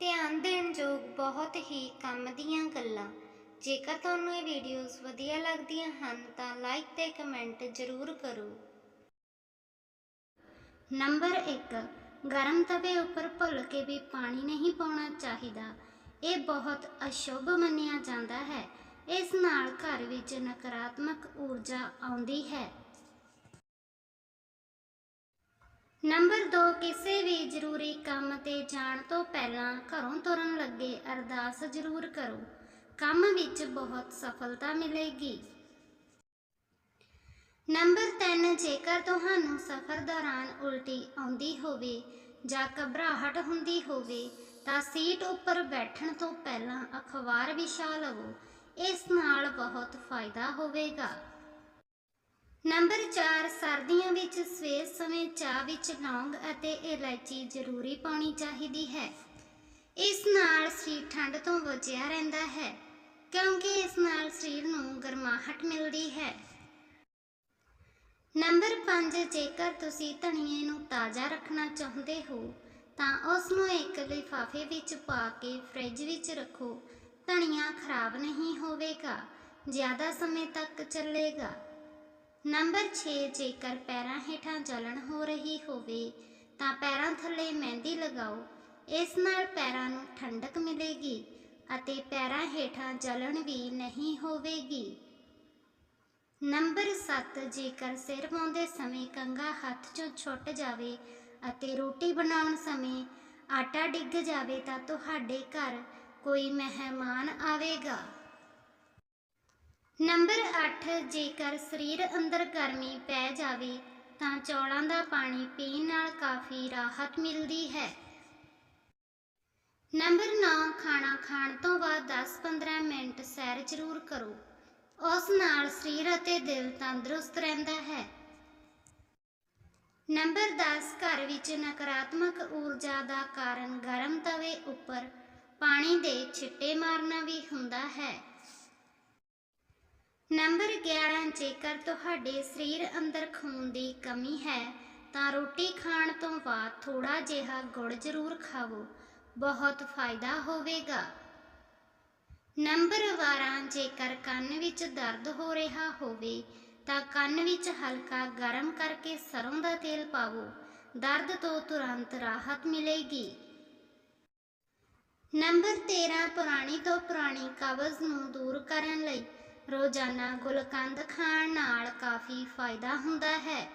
ਧਿਆਨ ਦੇਣ ਯੋਗ ਬਹੁਤ ਹੀ ਕੰਮ ਦੀਆਂ ਗੱਲਾਂ। ਜੇਕਰ ਤੁਹਾਨੂੰ ਇਹ ਵੀਡੀਓਜ਼ ਵਧੀਆ ਲੱਗਦੀਆਂ ਹਨ, ਤਾਂ ਲਾਈਕ ਤੇ ਕਮੈਂਟ ਜ਼ਰੂਰ ਕਰੋ। ਨੰਬਰ 1 ਗਰਮ ਤਵੇ ਉੱਪਰ ਭੁੱਲ ਕੇ ਵੀ ਪਾਣੀ ਨਹੀਂ ਪਾਉਣਾ ਚਾਹੀਦਾ। ਇਹ ਬਹੁਤ ਅਸ਼ੁਭ ਮੰਨਿਆ ਜਾਂਦਾ ਹੈ। ਇਸ ਨਾਲ ਘਰ ਵਿੱਚ ਨਕਾਰਾਤਮਕ ਊਰਜਾ ਆਉਂਦੀ ਹੈ। ਨੰਬਰ 2 ਕਿਸੇ ਵੀ ਜ਼ਰੂਰੀ ਕੰਮ ਤੇ ਜਾਣ ਤੋਂ ਪਹਿਲਾਂ ਘਰੋਂ ਤੁਰਨ ਲੱਗੇ ਅਰਦਾਸ ਜ਼ਰੂਰ ਕਰੋ। ਕੰਮ ਵਿੱਚ ਬਹੁਤ ਸਫਲਤਾ ਮਿਲੇਗੀ। ਨੰਬਰ 3 ਜੇਕਰ ਤੁਹਾਨੂੰ ਸਫ਼ਰ ਦੌਰਾਨ ਉਲਟੀ ਆਉਂਦੀ ਹੋਵੇ ਜਾਂ ਘਬਰਾਹਟ ਹੁੰਦੀ ਹੋਵੇ, ਤਾਂ ਸੀਟ ਉੱਪਰ ਬੈਠਣ ਤੋਂ ਪਹਿਲਾਂ ਅਖਬਾਰ ਵਿਛਾ ਲਵੋ। ਇਸ ਨਾਲ ਬਹੁਤ ਫਾਇਦਾ ਹੋਵੇਗਾ। ਨੰਬਰ 4 ਸਰਦੀਆਂ ਵਿੱਚ ਸਵੇਰ ਸਮੇਂ ਚਾਹ ਵਿੱਚ ਲੌਂਗ ਅਤੇ ਇਲਾਇਚੀ ਜ਼ਰੂਰੀ ਪਾਉਣੀ ਚਾਹੀਦੀ ਹੈ। ਇਸ ਨਾਲ ਸਰੀਰ ਠੰਡ ਤੋਂ ਬਚਿਆ ਰਹਿੰਦਾ ਹੈ, ਕਿਉਂਕਿ ਇਸ ਨਾਲ ਸਰੀਰ ਨੂੰ ਗਰਮਾਹਟ ਮਿਲਦੀ ਹੈ। ਨੰਬਰ 5 ਜੇਕਰ ਤੁਸੀਂ ਧਨੀਏ ਨੂੰ ਤਾਜ਼ਾ ਰੱਖਣਾ ਚਾਹੁੰਦੇ ਹੋ, ਤਾਂ ਉਸ ਨੂੰ ਇੱਕ ਲਿਫਾਫੇ ਵਿੱਚ ਪਾ ਕੇ ਫ੍ਰਿਜ ਵਿੱਚ ਰੱਖੋ। ਧਨੀਆ ਖਰਾਬ ਨਹੀਂ ਹੋਵੇਗਾ, ਜ਼ਿਆਦਾ ਸਮੇਂ ਤੱਕ ਚੱਲੇਗਾ। ਨੰਬਰ 6 ਜੇਕਰ ਪੈਰਾਂ ਹੇਠਾਂ ਜਲਣ ਹੋ ਰਹੀ ਹੋਵੇ, ਤਾਂ ਪੈਰਾਂ ਥੱਲੇ ਮਹਿੰਦੀ ਲਗਾਓ। ਇਸ ਨਾਲ ਪੈਰਾਂ ਨੂੰ ਠੰਡਕ ਮਿਲੇਗੀ ਅਤੇ ਪੈਰਾਂ ਹੇਠਾਂ ਜਲਣ ਵੀ ਨਹੀਂ ਹੋਵੇਗੀ। ਨੰਬਰ 7 ਜੇਕਰ ਸਿਰ ਪਾਉਂਦੇ ਸਮੇਂ ਕੰਗਾ ਹੱਥ 'ਚੋਂ ਛੁੱਟ ਜਾਵੇ ਅਤੇ ਰੋਟੀ ਬਣਾਉਣ ਸਮੇਂ ਆਟਾ ਡਿੱਗ ਜਾਵੇ, ਤਾਂ ਤੁਹਾਡੇ ਘਰ ਕੋਈ ਮਹਿਮਾਨ ਆਵੇਗਾ। ਨੰਬਰ 8 ਜੇਕਰ ਸਰੀਰ ਅੰਦਰ ਗਰਮੀ ਪੈ ਜਾਵੇ, ਤਾਂ ਚੌਲਾਂ ਦਾ ਪਾਣੀ ਪੀਣ ਨਾਲ ਕਾਫੀ ਰਾਹਤ ਮਿਲਦੀ ਹੈ। ਨੰਬਰ 9 ਖਾਣਾ ਖਾਣ ਤੋਂ ਬਾਅਦ 10-15 ਮਿੰਟ ਸੈਰ ਜ਼ਰੂਰ ਕਰੋ। ਉਸ ਨਾਲ ਸਰੀਰ ਅਤੇ ਦਿਲ ਤੰਦਰੁਸਤ ਰਹਿੰਦਾ ਹੈ। ਨੰਬਰ 10 ਘਰ ਵਿੱਚ ਨਕਾਰਾਤਮਕ ਊਰਜਾ ਦਾ ਕਾਰਨ ਗਰਮ ਤਵੇ ਉੱਪਰ ਪਾਣੀ ਦੇ ਛਿੱਟੇ ਮਾਰਨਾ ਵੀ ਹੁੰਦਾ ਹੈ। ਨੰਬਰ 11 ਜੇਕਰ ਤੁਹਾਡੇ ਸਰੀਰ ਅੰਦਰ ਖੂਨ ਦੀ ਕਮੀ ਹੈ, ਤਾਂ ਰੋਟੀ ਖਾਣ ਤੋਂ ਬਾਅਦ ਥੋੜਾ ਜਿਹਾ ਗੁੜ ਜ਼ਰੂਰ ਖਾਵੋ, ਬਹੁਤ ਫਾਇਦਾ ਹੋਵੇਗਾ। ਨੰਬਰ 12 ਜੇਕਰ ਕੰਨ ਵਿੱਚ ਦਰਦ ਹੋ ਰਿਹਾ ਹੋਵੇ, ਤਾਂ ਕੰਨ ਵਿੱਚ ਹਲਕਾ ਗਰਮ ਕਰਕੇ ਸਰੋਂ ਦਾ ਤੇਲ ਪਾਵੋ, ਦਰਦ ਤੋਂ ਤੁਰੰਤ ਰਾਹਤ ਮਿਲੇਗੀ। ਨੰਬਰ 13 ਪੁਰਾਣੀ ਤੋਂ ਪੁਰਾਣੀ ਕਬਜ਼ ਨੂੰ ਦੂਰ ਕਰਨ ਲਈ ਰੋਜ਼ਾਨਾ ਗੁਲਕੰਦ ਖਾਣ ਨਾਲ ਕਾਫੀ ਫਾਇਦਾ ਹੁੰਦਾ ਹੈ।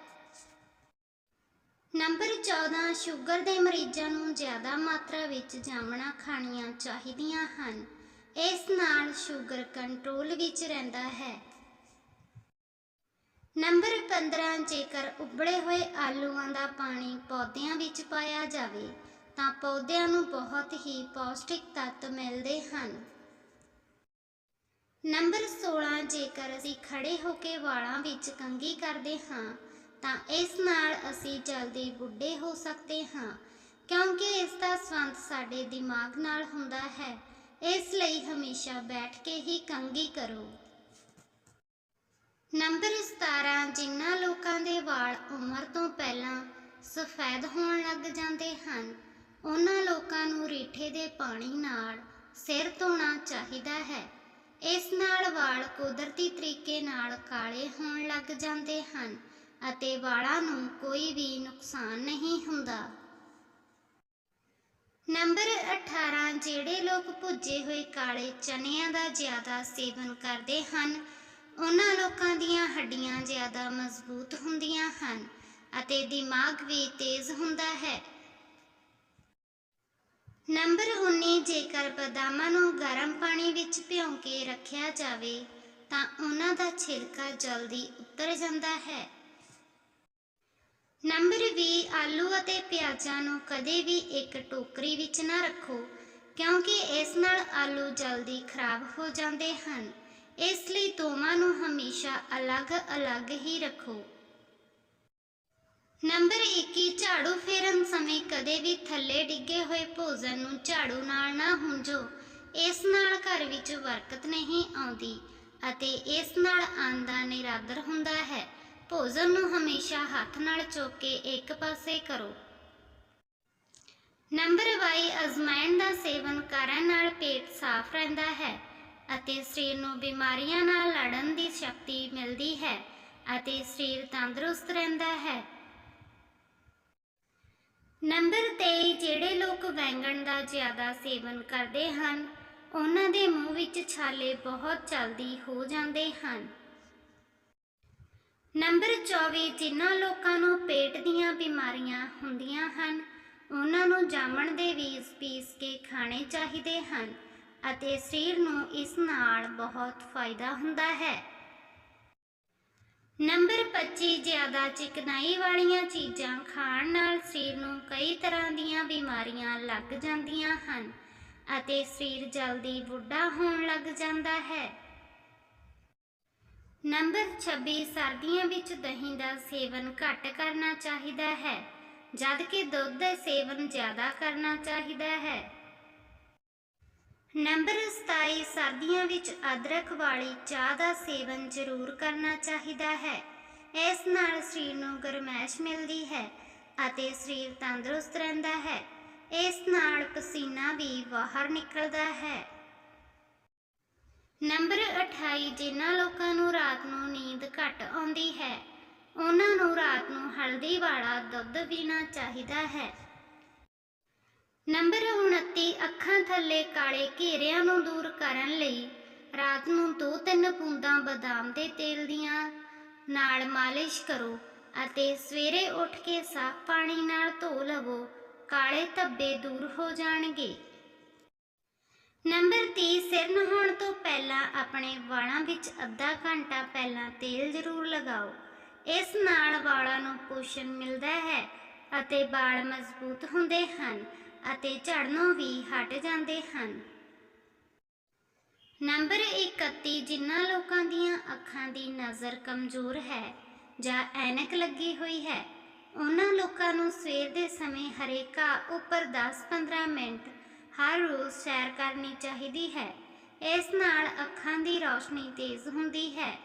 ਨੰਬਰ 14 ਸ਼ੂਗਰ ਦੇ ਮਰੀਜ਼ਾਂ ਨੂੰ ਜ਼ਿਆਦਾ ਮਾਤਰਾ ਵਿੱਚ ਜਾਮਣਾ ਖਾਣੀਆਂ ਚਾਹੀਦੀਆਂ ਹਨ। ਇਸ ਨਾਲ ਸ਼ੂਗਰ ਕੰਟਰੋਲ ਵਿੱਚ ਰਹਿੰਦਾ ਹੈ। ਨੰਬਰ 15 ਜੇਕਰ ਉਬਲੇ ਹੋਏ ਆਲੂਆਂ ਦਾ ਪਾਣੀ ਪੌਦਿਆਂ ਵਿੱਚ ਪਾਇਆ ਜਾਵੇ, ਤਾਂ ਪੌਦਿਆਂ ਨੂੰ ਬਹੁਤ ਹੀ ਪੌਸ਼ਟਿਕ ਤੱਤ ਮਿਲਦੇ ਹਨ। ਨੰਬਰ 16 ਜੇਕਰ ਅਸੀਂ ਖੜੇ ਹੋ ਕੇ ਵਾਲਾਂ ਵਿੱਚ ਕੰਘੀ ਕਰਦੇ ਹਾਂ, ਤਾਂ ਇਸ ਨਾਲ ਅਸੀਂ ਜਲਦੀ ਬੁੱਢੇ ਹੋ ਸਕਦੇ ਹਾਂ, ਕਿਉਂਕਿ ਇਸ ਦਾ ਸੰਬੰਧ ਸਾਡੇ ਦਿਮਾਗ ਨਾਲ ਹੁੰਦਾ ਹੈ। ਇਸ ਲਈ ਹਮੇਸ਼ਾ ਬੈਠ ਕੇ ਹੀ ਕੰਘੀ ਕਰੋ। ਨੰਬਰ 17 ਜਿਨ੍ਹਾਂ ਲੋਕਾਂ ਦੇ ਵਾਲ ਉਮਰ ਤੋਂ ਪਹਿਲਾਂ ਸਫੈਦ ਹੋਣ ਲੱਗ ਜਾਂਦੇ ਹਨ, ਉਹਨਾਂ ਲੋਕਾਂ ਨੂੰ ਰੀਠੇ ਦੇ ਪਾਣੀ ਨਾਲ ਸਿਰ ਧੋਣਾ ਚਾਹੀਦਾ ਹੈ। ਇਸ ਨਾਲ ਵਾਲ ਕੁਦਰਤੀ ਤਰੀਕੇ ਨਾਲ ਕਾਲੇ ਹੋਣ ਲੱਗ ਜਾਂਦੇ ਹਨ ਅਤੇ ਵਾਲਾਂ ਨੂੰ ਕੋਈ ਵੀ ਨੁਕਸਾਨ ਨਹੀਂ ਹੁੰਦਾ। ਨੰਬਰ 18 ਜਿਹੜੇ ਲੋਕ ਭੁੱਜੇ ਹੋਏ ਕਾਲੇ ਚਨਿਆਂ ਦਾ ਜ਼ਿਆਦਾ ਸੇਵਨ ਕਰਦੇ ਹਨ, ਉਹਨਾਂ ਲੋਕਾਂ ਦੀਆਂ ਹੱਡੀਆਂ ਜ਼ਿਆਦਾ ਮਜ਼ਬੂਤ ਹੁੰਦੀਆਂ ਹਨ ਅਤੇ ਦਿਮਾਗ ਵੀ ਤੇਜ਼ ਹੁੰਦਾ ਹੈ। ਨੰਬਰ 19 ਜੇਕਰ ਬਦਾਮਾਂ ਨੂੰ ਗਰਮ ਪਾਣੀ ਵਿੱਚ ਭਿਉਂ ਕੇ ਰੱਖਿਆ ਜਾਵੇ, ਤਾਂ ਉਹਨਾਂ ਦਾ ਛਿਲਕਾ ਜਲਦੀ ਉਤਰ ਜਾਂਦਾ ਹੈ। ਨੰਬਰ 20 ਆਲੂ ਅਤੇ ਪਿਆਜ਼ਾਂ ਨੂੰ ਕਦੇ ਵੀ ਇੱਕ ਟੋਕਰੀ ਵਿੱਚ ਨਾ ਰੱਖੋ, ਕਿਉਂਕਿ ਇਸ ਨਾਲ ਆਲੂ ਜਲਦੀ ਖਰਾਬ ਹੋ ਜਾਂਦੇ ਹਨ। ਇਸ ਲਈ ਦੋਵਾਂ ਨੂੰ ਹਮੇਸ਼ਾ ਅਲੱਗ-ਅਲੱਗ ਹੀ ਰੱਖੋ। ਨੰਬਰ ਕਿ ਝਾੜੂ ਫੇਰਨ ਸਮੇਂ ਕਦੇ ਵੀ ਥੱਲੇ ਡਿੱਗੇ ਹੋਏ ਭੋਜਨ ਨੂੰ ਝਾੜੂ ਨਾਲ ਨਾ ਹੁੰਝੋ। ਇਸ ਨਾਲ ਘਰ ਵਿੱਚ ਬਰਕਤ ਨਹੀਂ ਆਉਂਦੀ ਅਤੇ ਇਸ ਨਾਲ ਆਂਦਾ ਨਿਰਾਦਰ ਹੁੰਦਾ ਹੈ। ਭੋਜਨ ਨੂੰ ਹਮੇਸ਼ਾ ਹੱਥ ਨਾਲ ਚੁੱਕ ਕੇ ਇੱਕ ਪਾਸੇ ਕਰੋ। ਨੰਬਰ 22 ਅਜ਼ਮਾਇਣ ਦਾ ਸੇਵਨ ਕਰਨ ਨਾਲ ਪੇਟ ਸਾਫ਼ ਰਹਿੰਦਾ ਹੈ ਅਤੇ ਸਰੀਰ ਨੂੰ ਬਿਮਾਰੀਆਂ ਨਾਲ ਲੜਨ ਦੀ ਸ਼ਕਤੀ ਮਿਲਦੀ ਹੈ ਅਤੇ ਸਰੀਰ ਤੰਦਰੁਸਤ ਰਹਿੰਦਾ ਹੈ। ਨੰਬਰ 23 ਜਿਹੜੇ ਲੋਕ ਵੈਂਗਣ ਦਾ ਜ਼ਿਆਦਾ ਸੇਵਨ ਕਰਦੇ ਹਨ, ਉਹਨਾਂ ਦੇ ਮੂੰਹ ਵਿੱਚ ਛਾਲੇ ਬਹੁਤ ਜਲਦੀ ਹੋ ਜਾਂਦੇ ਹਨ। ਨੰਬਰ 24 ਜਿਨ੍ਹਾਂ ਲੋਕਾਂ ਨੂੰ ਪੇਟ ਦੀਆਂ ਬਿਮਾਰੀਆਂ ਹੁੰਦੀਆਂ ਹਨ, ਉਹਨਾਂ ਨੂੰ ਜਾਮਣ ਦੇ ਬੀਜ ਪੀਸ ਕੇ ਖਾਣੇ ਚਾਹੀਦੇ ਹਨ ਅਤੇ ਸਰੀਰ ਨੂੰ ਇਸ ਨਾਲ ਬਹੁਤ ਫਾਇਦਾ ਹੁੰਦਾ ਹੈ। ਨੰਬਰ 25 ਜ਼ਿਆਦਾ ਚਿਕਨਾਈ ਵਾਲੀਆਂ ਚੀਜ਼ਾਂ ਖਾਣ ਨਾਲ ਸਰੀਰ ਨੂੰ ਕਈ ਤਰ੍ਹਾਂ ਦੀਆਂ ਬਿਮਾਰੀਆਂ ਲੱਗ ਜਾਂਦੀਆਂ ਹਨ ਅਤੇ ਸਰੀਰ ਜਲਦੀ ਬੁੱਢਾ ਹੋਣ ਲੱਗ ਜਾਂਦਾ ਹੈ। ਨੰਬਰ 26 ਸਰਦੀਆਂ ਵਿੱਚ ਦਹੀਂ ਦਾ ਸੇਵਨ ਘੱਟ ਕਰਨਾ ਚਾਹੀਦਾ ਹੈ ਜਦਕਿ ਦੁੱਧ ਦਾ ਸੇਵਨ ਜ਼ਿਆਦਾ ਕਰਨਾ ਚਾਹੀਦਾ ਹੈ। ਨੰਬਰ 27 ਸਰਦੀਆਂ ਵਿੱਚ ਅਦਰਕ ਵਾਲੀ ਚਾਹ ਦਾ ਸੇਵਨ ਜ਼ਰੂਰ ਕਰਨਾ ਚਾਹੀਦਾ ਹੈ, ਇਸ ਨਾਲ ਸਰੀਰ ਨੂੰ ਗਰਮੈਸ਼ ਮਿਲਦੀ ਹੈ ਅਤੇ ਸਰੀਰ ਤੰਦਰੁਸਤ ਰਹਿੰਦਾ ਹੈ। ਇਸ ਨਾਲ ਪਸੀਨਾ ਵੀ ਬਾਹਰ ਨਿਕਲਦਾ ਹੈ। ਨੰਬਰ 28 ਜਿਨ੍ਹਾਂ ਲੋਕਾਂ ਨੂੰ ਰਾਤ ਨੂੰ ਨੀਂਦ ਘੱਟ ਆਉਂਦੀ ਹੈ, ਉਹਨਾਂ ਨੂੰ ਰਾਤ ਨੂੰ ਹਲਦੀ ਵਾਲਾ ਦੁੱਧ ਪੀਣਾ ਚਾਹੀਦਾ ਹੈ। ਨੰਬਰ 29 ਅੱਖਾਂ ਥੱਲੇ ਕਾਲੇ ਘੇਰਿਆਂ ਨੂੰ ਦੂਰ ਕਰਨ ਲਈ ਰਾਤ ਨੂੰ 2-3 ਬੂੰਦਾਂ ਬਦਾਮ ਦੇ ਤੇਲ ਦੀਆਂ ਨਾਲ ਮਾਲਿਸ਼ ਕਰੋ। ਅਤੇ ਸਵੇਰੇ ਉੱਠ ਕੇ ਸਾਫ਼ ਪਾਣੀ ਨਾਲ ਧੋ ਲਵੋ। ਕਾਲੇ ਧੱਬੇ ਦੂਰ ਹੋ ਜਾਣਗੇ। ਨੰਬਰ 30 ਸਿਰ ਨਹਾਉਣ ਤੋਂ ਪਹਿਲਾਂ ਆਪਣੇ ਵਾਲਾਂ ਵਿੱਚ ਅੱਧਾ ਘੰਟਾ ਪਹਿਲਾਂ ਤੇਲ ਜ਼ਰੂਰ ਲਗਾਓ। ਇਸ ਨਾਲ ਵਾਲਾਂ ਨੂੰ ਪੋਸ਼ਣ ਮਿਲਦਾ ਹੈ ਅਤੇ ਵਾਲ ਮਜ਼ਬੂਤ ਹੁੰਦੇ ਹਨ ਅਤੇ ਝੜਨੋਂ ਵੀ ਹਟ ਜਾਂਦੇ ਹਨ। ਨੰਬਰ 31 ਜਿਨ੍ਹਾਂ ਲੋਕਾਂ ਦੀਆਂ ਅੱਖਾਂ ਦੀ ਨਜ਼ਰ ਕਮਜ਼ੋਰ ਹੈ ਜਾਂ ਐਨਕ ਲੱਗੀ ਹੋਈ ਹੈ। ਉਹਨਾਂ ਲੋਕਾਂ ਨੂੰ ਸਵੇਰ ਦੇ ਸਮੇਂ ਹਰੇਕਾ ਉੱਪਰ 10-15 ਮਿੰਟ ਹਰ ਰੋਜ਼ ਸੈਰ ਕਰਨੀ ਚਾਹੀਦੀ ਹੈ। ਇਸ ਨਾਲ ਅੱਖਾਂ ਦੀ ਰੌਸ਼ਨੀ ਤੇਜ਼ ਹੁੰਦੀ ਹੈ।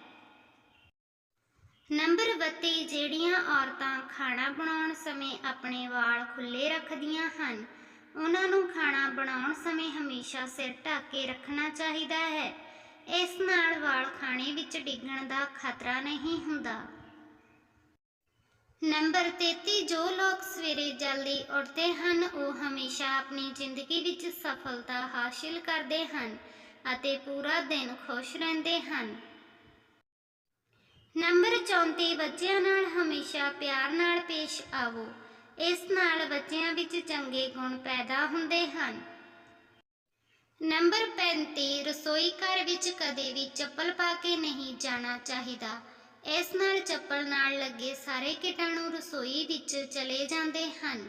ਨੰਬਰ 32 ਜਿਹੜੀਆਂ ਔਰਤਾਂ ਖਾਣਾ ਬਣਾਉਣ ਸਮੇਂ ਆਪਣੇ ਵਾਲ ਖੁੱਲੇ ਰੱਖਦੀਆਂ ਹਨ, ਉਹਨਾਂ ਨੂੰ ਖਾਣਾ ਬਣਾਉਣ ਸਮੇਂ ਹਮੇਸ਼ਾ ਸਿਰ ਢੱਕ ਕੇ ਰੱਖਣਾ ਚਾਹੀਦਾ ਹੈ। ਇਸ ਨਾਲ ਵਾਲ ਖਾਣੇ ਵਿੱਚ ਡਿੱਗਣ ਦਾ ਖਤਰਾ ਨਹੀਂ ਹੁੰਦਾ। ਨੰਬਰ 33 ਜੋ ਲੋਕ ਸਵੇਰੇ ਜਲਦੀ ਉੱਠਦੇ ਹਨ, ਉਹ ਹਮੇਸ਼ਾ ਆਪਣੀ ਜ਼ਿੰਦਗੀ ਵਿੱਚ ਸਫਲਤਾ ਹਾਸਿਲ ਕਰਦੇ ਹਨ ਅਤੇ ਪੂਰਾ ਦਿਨ ਖੁਸ਼ ਰਹਿੰਦੇ ਹਨ। ਨੰਬਰ 34 ਬੱਚਿਆਂ ਨਾਲ ਹਮੇਸ਼ਾ ਪਿਆਰ ਨਾਲ ਪੇਸ਼ ਆਵੋ। ਇਸ ਨਾਲ ਬੱਚਿਆਂ ਵਿੱਚ ਚੰਗੇ ਗੁਣ ਪੈਦਾ ਹੁੰਦੇ ਹਨ। ਨੰਬਰ 35 ਰਸੋਈ ਘਰ ਵਿੱਚ ਕਦੇ ਵੀ ਚੱਪਲ ਪਾ ਕੇ ਨਹੀਂ ਜਾਣਾ ਚਾਹੀਦਾ। ਇਸ ਨਾਲ ਚੱਪਲ ਨਾਲ ਲੱਗੇ ਸਾਰੇ ਕੀਟਾਣੂ ਰਸੋਈ ਵਿੱਚ ਚਲੇ ਜਾਂਦੇ ਹਨ।